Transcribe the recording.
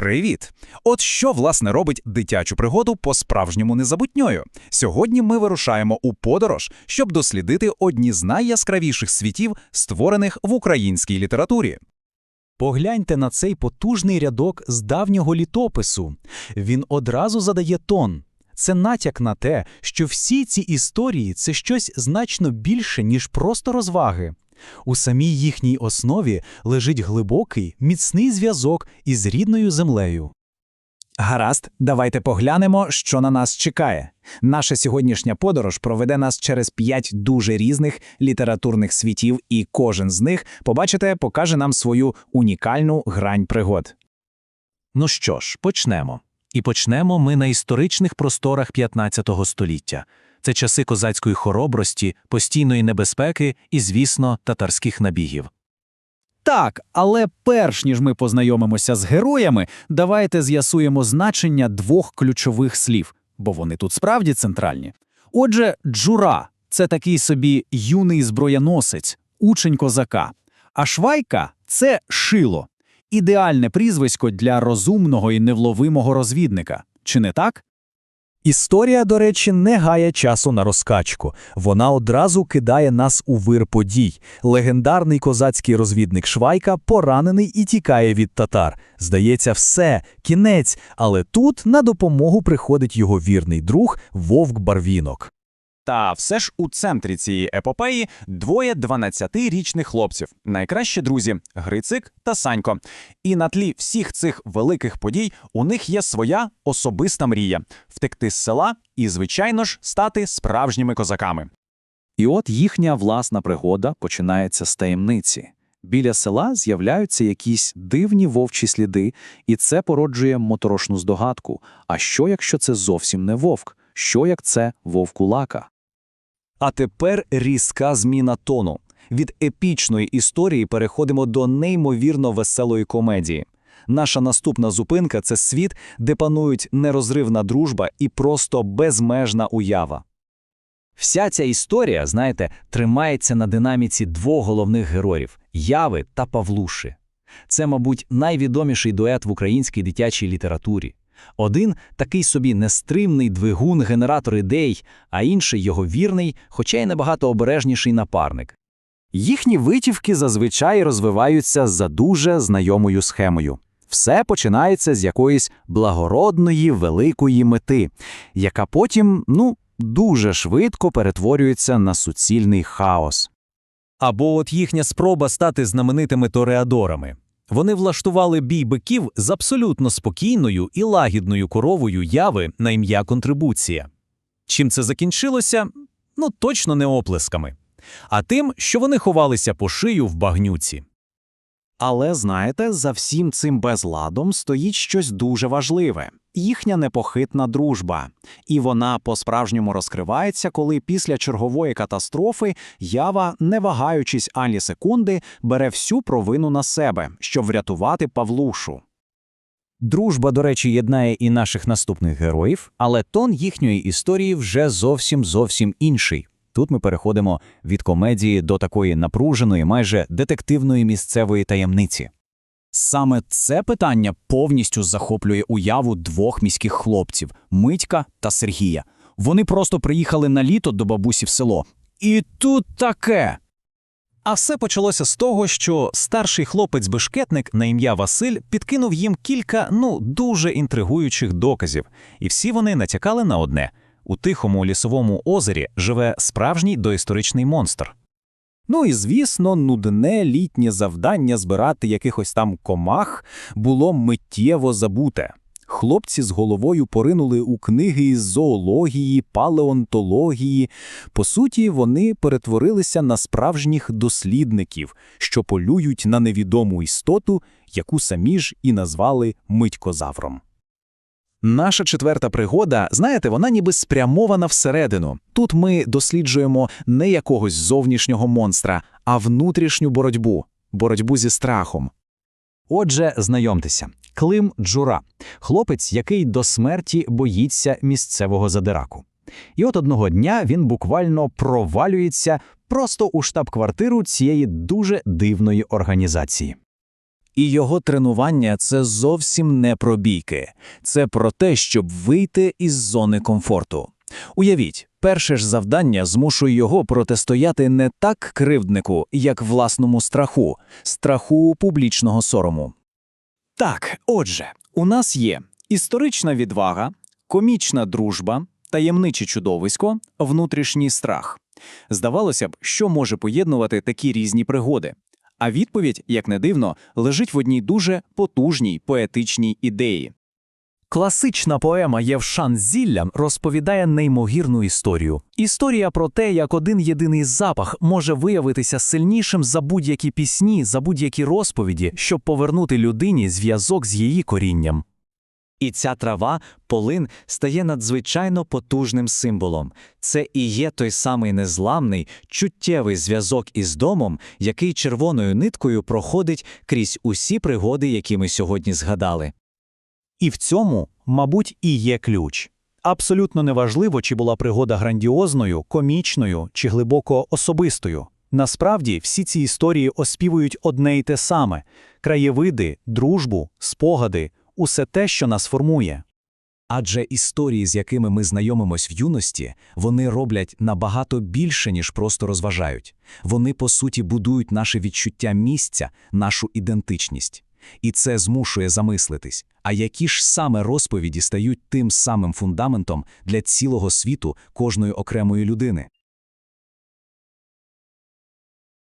Привіт! От що власне робить дитячу пригоду по-справжньому незабутньою. Сьогодні ми вирушаємо у подорож, щоб дослідити одні з найяскравіших світів, створених в українській літературі. Погляньте на цей потужний рядок з давнього літопису. Він одразу задає тон. Це натяк на те, що всі ці історії це щось значно більше, ніж просто розваги. У самій їхній основі лежить глибокий, міцний зв'язок із рідною землею. Гаразд, давайте поглянемо, що на нас чекає. Наша сьогоднішня подорож проведе нас через п'ять дуже різних літературних світів, і кожен з них, побачите, покаже нам свою унікальну грань пригод. Ну що ж, почнемо. І почнемо ми на історичних просторах 15 століття. Це часи козацької хоробрості, постійної небезпеки і, звісно, татарських набігів. Так, але перш ніж ми познайомимося з героями, давайте з'ясуємо значення двох ключових слів, бо вони тут справді центральні. Отже, джура це такий собі юний зброяносець, учень козака. А швайка це шило, ідеальне прізвисько для розумного і невловимого розвідника. Чи не так? Історія, до речі, не гає часу на розкачку. Вона одразу кидає нас у вир подій. Легендарний козацький розвідник Швайка поранений і тікає від татар. Здається, все, кінець, але тут на допомогу приходить його вірний друг Вовк Барвінок. Та все ж у центрі цієї епопеї двоє 12-річних хлопців, найкращі друзі Грицик та Санько. І на тлі всіх цих великих подій у них є своя особиста мрія втекти з села і, звичайно ж, стати справжніми козаками. І от їхня власна пригода починається з таємниці. Біля села з'являються якісь дивні вовчі сліди, і це породжує моторошну здогадку. А що, якщо це зовсім не вовк? Що як це вовкулака? А тепер різка зміна тону. Від епічної історії переходимо до неймовірно веселої комедії. Наша наступна зупинка це світ, де панують нерозривна дружба і просто безмежна уява. Вся ця історія, знаєте, тримається на динаміці двох головних героїв Яви та Павлуши. Це, мабуть, найвідоміший дует в українській дитячій літературі. Один такий собі нестримний двигун генератор ідей, а інший його вірний, хоча й набагато обережніший напарник. Їхні витівки зазвичай розвиваються за дуже знайомою схемою. Все починається з якоїсь благородної великої мети, яка потім, ну, дуже швидко перетворюється на суцільний хаос. Або от їхня спроба стати знаменитими тореадорами. Вони влаштували бій биків з абсолютно спокійною і лагідною коровою яви на ім'я контрибуція. Чим це закінчилося? Ну точно не оплесками, а тим, що вони ховалися по шию в багнюці. Але знаєте, за всім цим безладом стоїть щось дуже важливе їхня непохитна дружба. І вона по-справжньому розкривається, коли після чергової катастрофи ява, не вагаючись ані секунди, бере всю провину на себе, щоб врятувати Павлушу. Дружба, до речі, єднає і наших наступних героїв, але тон їхньої історії вже зовсім зовсім інший. Тут ми переходимо від комедії до такої напруженої, майже детективної місцевої таємниці. Саме це питання повністю захоплює уяву двох міських хлопців Митька та Сергія. Вони просто приїхали на літо до бабусі в село. І тут таке. А все почалося з того, що старший хлопець-бешкетник на ім'я Василь підкинув їм кілька, ну, дуже інтригуючих доказів, і всі вони натякали на одне у тихому лісовому озері живе справжній доісторичний монстр. Ну і звісно, нудне літнє завдання збирати якихось там комах було миттєво забуте. Хлопці з головою поринули у книги із зоології, палеонтології. По суті, вони перетворилися на справжніх дослідників, що полюють на невідому істоту, яку самі ж і назвали митькозавром. Наша четверта пригода, знаєте, вона ніби спрямована всередину. Тут ми досліджуємо не якогось зовнішнього монстра, а внутрішню боротьбу, боротьбу зі страхом. Отже, знайомтеся, Клим Джура, хлопець, який до смерті боїться місцевого задираку. І от одного дня він буквально провалюється просто у штаб-квартиру цієї дуже дивної організації. І його тренування це зовсім не про бійки, це про те, щоб вийти із зони комфорту. Уявіть, перше ж завдання змушує його протистояти не так кривднику, як власному страху, страху публічного сорому. Так, отже, у нас є історична відвага, комічна дружба, таємниче чудовисько, внутрішній страх. Здавалося б, що може поєднувати такі різні пригоди. А відповідь, як не дивно, лежить в одній дуже потужній поетичній ідеї. Класична поема Євшан Зілля розповідає неймогірну історію. Історія про те, як один єдиний запах може виявитися сильнішим за будь-які пісні, за будь-які розповіді, щоб повернути людині зв'язок з її корінням. І ця трава, полин, стає надзвичайно потужним символом. Це і є той самий незламний, чуттєвий зв'язок із домом, який червоною ниткою проходить крізь усі пригоди, які ми сьогодні згадали. І в цьому, мабуть, і є ключ. Абсолютно неважливо, чи була пригода грандіозною, комічною чи глибоко особистою. Насправді, всі ці історії оспівують одне й те саме – краєвиди, дружбу, спогади – усе те, що нас формує. Адже історії, з якими ми знайомимось в юності, вони роблять набагато більше, ніж просто розважають. Вони, по суті, будують наше відчуття місця, нашу ідентичність. І це змушує замислитись, а які ж саме розповіді стають тим самим фундаментом для цілого світу кожної окремої людини.